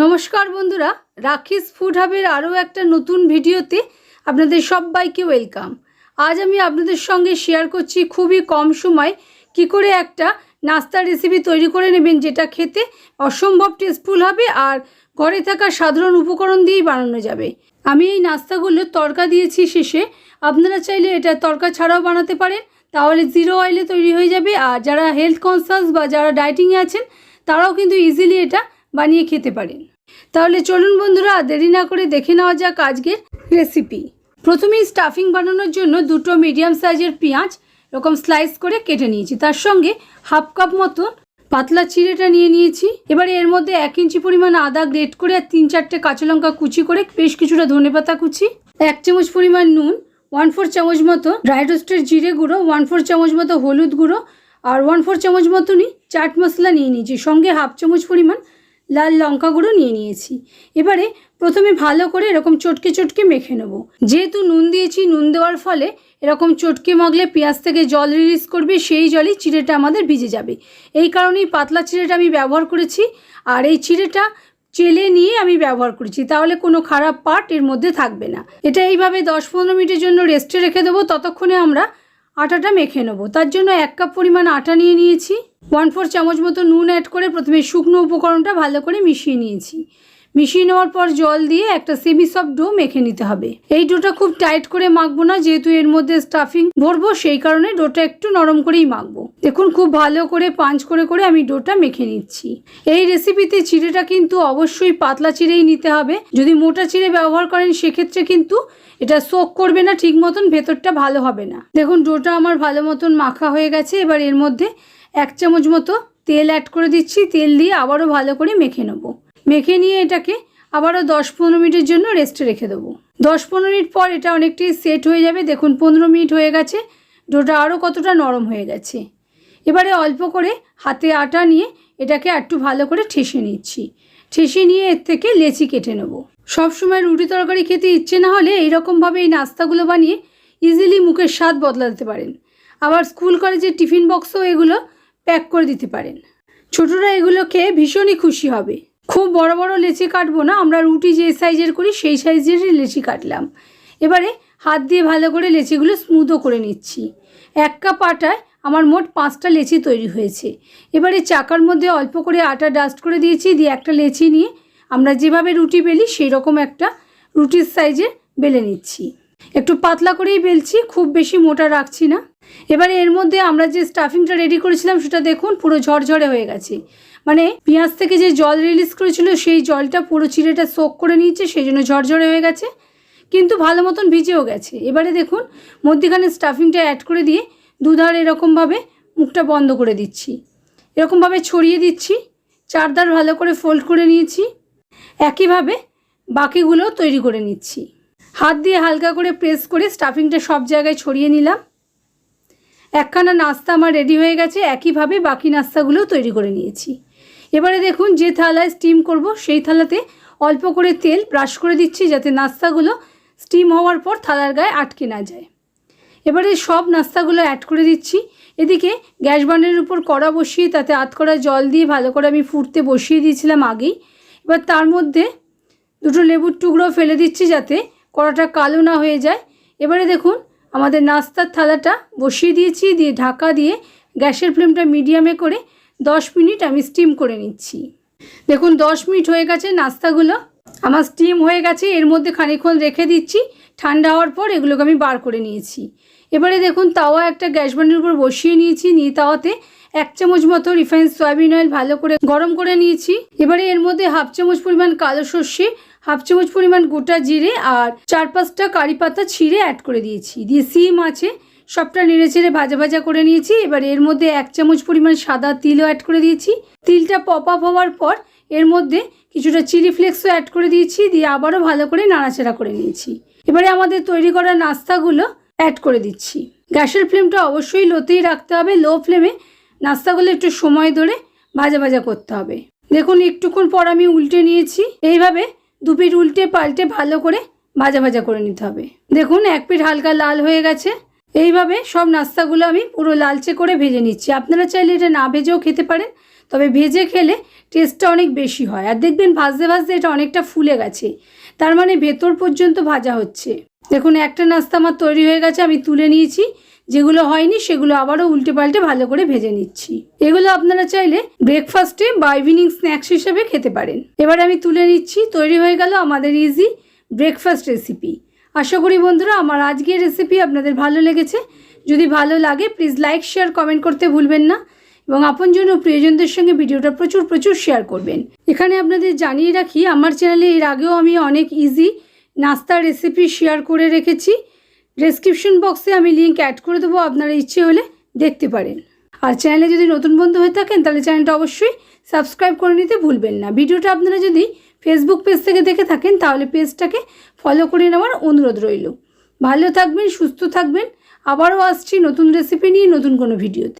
নমস্কার বন্ধুরা রাখিস ফুড হাবের আরও একটা নতুন ভিডিওতে আপনাদের সবাইকে ওয়েলকাম আজ আমি আপনাদের সঙ্গে শেয়ার করছি খুবই কম সময় কি করে একটা নাস্তার রেসিপি তৈরি করে নেবেন যেটা খেতে অসম্ভব টেস্টফুল হবে আর ঘরে থাকা সাধারণ উপকরণ দিয়েই বানানো যাবে। আমি এই নাস্তাগুলো তরকা দিয়েছি শেষে। আপনারা চাইলে এটা তরকা ছাড়াও বানাতে পারেন। তাহলে জিরো অয়েলে তৈরি হয়ে যাবে। আর যারা হেলথ কনসাস বা যারা ডায়েটিংয়ে আছেন, তারাও কিন্তু ইজিলি এটা বানিয়ে খেতে পারেন। তাহলে চলুন বন্ধুরা, দেরি না করে দেখে নেওয়া যাক আজকের রেসিপি প্রথমেই স্টাফিং বানানোর জন্য দুটো মিডিয়াম সাইজের পেঁয়াজ এরকম স্লাইস করে কেটে নিয়েছি। তার সঙ্গে হাফ কাপ মতো পাতলা চিড়েটা নিয়ে নিয়েছি। এবারে এর মধ্যে এক ইঞ্চি পরিমাণ আদা গ্রেট করে আর তিন চারটে কাঁচা লঙ্কা কুচি করে বেশ কিছুটা ধনেপাতা কুচি, এক চামচ পরিমাণ নুন ওয়ান ফোর চামচ মতো ড্রাই রোস্টের জিরে গুঁড়ো ওয়ান ফোর চামচ মতো হলুদ গুঁড়ো আর ওয়ান ফোর চামচ মতনই চাট মশলা নিয়ে নিয়েছি। সঙ্গে হাফ চামচ পরিমাণ লাল লঙ্কা গুঁড়ো নিয়ে নিয়েছি। এবারে প্রথমে ভালো করে এরকম চটকে চটকে মেখে নেব। যেহেতু নুন দিয়েছি, নুন দেওয়ার ফলে এরকম চটকে মাগলে পেঁয়াজ থেকে জল রিলিজ করবে, সেই জলেই চিড়েটা আমাদের ভিজে যাবে। এই কারণেই পাতলা চিড়েটা আমি ব্যবহার করেছি আর এই চিড়েটা চেলে নিয়ে আমি ব্যবহার করেছি। তাহলে কোনো খারাপ পার্ট এর মধ্যে থাকবে না। এটা এইভাবে দশ পনেরো মিনিটের জন্য রেস্টে রেখে দেবো। ততক্ষণে আমরা আটাটা মেখে নেব। তার জন্য এক কাপ পরিমাণ আটা নিয়ে নিয়েছি। ওয়ান ফোর চামচ মতো নুন অ্যাড করে প্রথমে শুকনো উপকরণটা ভালো করে মিশিয়ে নিয়েছি। মিশিয়ে নেওয়ার পর জল দিয়ে একটা সেমি সফট ডো মেখে নিতে হবে। এই ডোটা খুব টাইট করে মাখবো না, যেহেতু এর মধ্যে স্টাফিং ভরবো, সেই কারণে ডোটা একটু নরম করেই মাখবো। দেখুন, খুব ভালো করে পাঞ্চ করে করে আমি ডোটা মেখে নিচ্ছি। এই রেসিপিতে চিড়েটা কিন্তু অবশ্যই পাতলা চিড়েই নিতে হবে। যদি মোটা চিড়ে ব্যবহার করেন, সেক্ষেত্রে কিন্তু এটা সোক করবে না, ঠিক মতন ভেতরটা ভালো হবে না। দেখুন ডোটা আমার ভালো মতন মাখা হয়ে গেছে। এবার এর মধ্যে এক চামচ মতো তেল অ্যাড করে দিচ্ছি। তেল দিয়ে আবারও ভালো করে মেখে নেব। মেখে নিয়ে এটাকে আবারও দশ পনেরো মিনিটের জন্য রেস্টে রেখে দেবো। দশ পনেরো মিনিট পর এটা অনেকটাই সেট হয়ে যাবে। দেখুন, পনেরো মিনিট হয়ে গেছে। ডোটা আরও কতটা নরম হয়ে গেছে। এবারে অল্প করে হাতে আটা নিয়ে এটাকে একটু ভালো করে ঠেসে নিচ্ছি। ঠেসে নিয়ে এর থেকে লেচি কেটে নেব। সব সময় রুটি তরকারি খেতে ইচ্ছে না হলে এইরকমভাবে এই নাস্তাগুলো বানিয়ে ইজিলি মুখের স্বাদ বদলাতে পারেন। আবার স্কুল কলেজের টিফিন বক্সও এগুলো প্যাক করে দিতে পারেন। ছোটরা এগুলো খেয়ে ভীষণই খুশি হবে। খুব বড় বড় লেচি কাটবো না, আমরা রুটি যে সাইজের করি সেই সাইজেরই লেচি কাটলাম। এবারে হাত দিয়ে ভালো করে লেচিগুলো স্মুথও করে নিচ্ছি। এক কাপ আটায় আমার মোট পাঁচটা লেচি তৈরি হয়েছে। এবারে চাকার মধ্যে অল্প করে আটা ডাস্ট করে দিয়েছি, দিয়ে একটা লেচি নিয়ে আমরা যেভাবে রুটি বেলি সেই রকম একটা রুটির সাইজে বেলে নিচ্ছি। একটু পাতলা করেই বেলছি, খুব বেশি মোটা রাখছি না। এবারে এর মধ্যে আমরা যে স্টাফিংটা রেডি করেছিলাম, সেটা দেখুন, পুরো ঝরঝরে হয়ে গেছে। মানে পেঁয়াজ থেকে যে জল রিলিজ করেছিল, সেই জলটা পুরো চিড়েটা সোক করে নিয়েছে, সেই জন্য ঝরঝরে হয়ে গেছে। কিন্তু ভালো মতন ভিজেও গেছে। এবারে দেখুন, মধ্যিখানে স্টাফিংটা অ্যাড করে দিয়ে দুধার এরকমভাবে মুখটা বন্ধ করে দিচ্ছি। এরকমভাবে ছড়িয়ে দিচ্ছি, চারধার ভালো করে ফোল্ড করে নিয়েছি। একইভাবে বাকিগুলো তৈরি করে নিচ্ছি। হাত দিয়ে হালকা করে প্রেস করে স্টাফিংটা সব জায়গায় ছড়িয়ে নিলাম। একখানা নাস্তা আমার রেডি হয়ে গেছে, একইভাবে বাকি নাস্তাগুলোও তৈরি করে নিয়েছি। এবারে দেখুন যে থালায় স্টিম করব, সেই থালাতে অল্প করে তেল ব্রাশ করে দিচ্ছি যাতে নাস্তাগুলো স্টিম হওয়ার পর থালার গায়ে আটকে না যায়। এবারে সব নাস্তাগুলো অ্যাড করে দিচ্ছি। এদিকে গ্যাস বার্নারের উপর কড়া বসিয়ে তাতে আধ কড়া জল দিয়ে ভালো করে আমি ফুটতে বসিয়ে দিয়েছিলাম আগেই। এবার তার মধ্যে দুটো লেবুর টুকরো ফেলে দিচ্ছি যাতে কড়াটা কালো না হয়ে যায়। এবারে দেখুন, আমাদের নাস্তার থালাটা বসিয়ে দিয়েছি, দিয়ে ঢাকা দিয়ে গ্যাসের ফ্লেমটা মিডিয়ামে করে দশ মিনিট আমি স্টিম করে নিচ্ছি। দেখুন, দশ মিনিট হয়ে গেছে নাস্তাগুলো। আমার স্টিম হয়ে গেছে, এর মধ্যে খানিকক্ষণ রেখে দিচ্ছি। ঠান্ডা হওয়ার পর এগুলোকে আমি বার করে নিয়েছি। এবারে দেখুন, তাওয়া একটা গ্যাস বান্ডের উপর বসিয়ে নিয়েছি, নিয়ে তাওয়াতে এক চামচ মতো রিফাইন সয়াবিন অয়েল ভালো করে গরম করে নিয়েছি। এবারে এর মধ্যে হাফ চামচ পরিমাণ কালো সর্ষে হাফ চামচ পরিমাণ গোটা জিরে আর চার পাঁচটা কারি পাতা ছিঁড়ে অ্যাড করে দিয়েছি। দিয়ে সিম আছে, সবটা নেড়ে চেড়ে ভাজা ভাজা করে নিয়েছি। এবার এর মধ্যে এক চামচ পরিমাণ সাদা তিলও অ্যাড করে দিয়েছি। তিলটা পপ আপ হওয়ার পর এর মধ্যে কিছুটা চিলি ফ্লেক্সও অ্যাড করে দিয়েছি। দিয়ে আবারও ভালো করে নাড়াচাড়া করে নিয়েছি। এবারে আমাদের তৈরি করা নাস্তাগুলো অ্যাড করে দিচ্ছি। গ্যাসের ফ্লেমটা অবশ্যই লোতেই রাখতে হবে। লো ফ্লেমে নাস্তাগুলো একটু সময় ধরে ভাজা ভাজা করতে হবে। দেখুন, একটুক্ষণ পর আমি উল্টে নিয়েছি। এইভাবে দু পিঠ উল্টে পাল্টে ভালো করে ভাজা ভাজা করে নিতে হবে। দেখুন, এক পিঠ হালকা লাল হয়ে গেছে। এইভাবে সব নাস্তাগুলো আমি পুরো লালচে করে ভেজে নিচ্ছি। আপনারা চাইলে এটা না ভেজেও খেতে পারেন, তবে ভেজে খেলে টেস্টটা অনেক বেশি হয়। আর দেখবেন, ভাজতে ভাজতে এটা অনেকটা ফুলে গেছে। তার মানে ভেতর পর্যন্ত ভাজা হচ্ছে। দেখুন, একটা নাস্তা আমার তৈরি হয়ে গেছে, আমি তুলে নিয়েছি। যেগুলো হয়নি সেগুলো আবারও উল্টে পাল্টে ভালো করে ভেজে নিচ্ছি। এগুলো আপনারা চাইলে ব্রেকফাস্টে বা ইভিনিং স্ন্যাক্স হিসেবে খেতে পারেন। এবার আমি তুলে নিচ্ছি, তৈরি হয়ে গেল আমাদের ইজি ব্রেকফাস্ট রেসিপি আশা করি বন্ধুরা, আমার আজকের রেসিপি আপনাদের ভালো লেগেছে। যদি ভালো লাগে প্লিজ লাইক শেয়ার কমেন্ট করতে ভুলবেন না। এবং আপনজন ও প্রিয়জনদের সঙ্গে ভিডিওটা প্রচুর প্রচুর শেয়ার করবেন। এখানে আপনাদের জানিয়ে রাখি, আমার চ্যানেলে এর আগেও আমি অনেক ইজি নাস্তার রেসিপি শেয়ার করে রেখেছি। ডেসক্রিপশন বক্সে আমি লিঙ্ক অ্যাড করে দেবো, আপনারা ইচ্ছে হলে দেখতে পারেন। আর চ্যানেলে যদি নতুন বন্ধু হয়ে থাকেন, তাহলে চ্যানেলটা অবশ্যই সাবস্ক্রাইব করে নিতে ভুলবেন না। ভিডিওটা আপনারা যদি ফেসবুক পেজ থেকে দেখে থাকেন, তাহলে পেজটাকে ফলো করে নেওয়ার অনুরোধ রইল। ভালো থাকবেন, সুস্থ থাকবেন। আবারও আসছি নতুন রেসিপি নিয়ে নতুন কোনো ভিডিওতে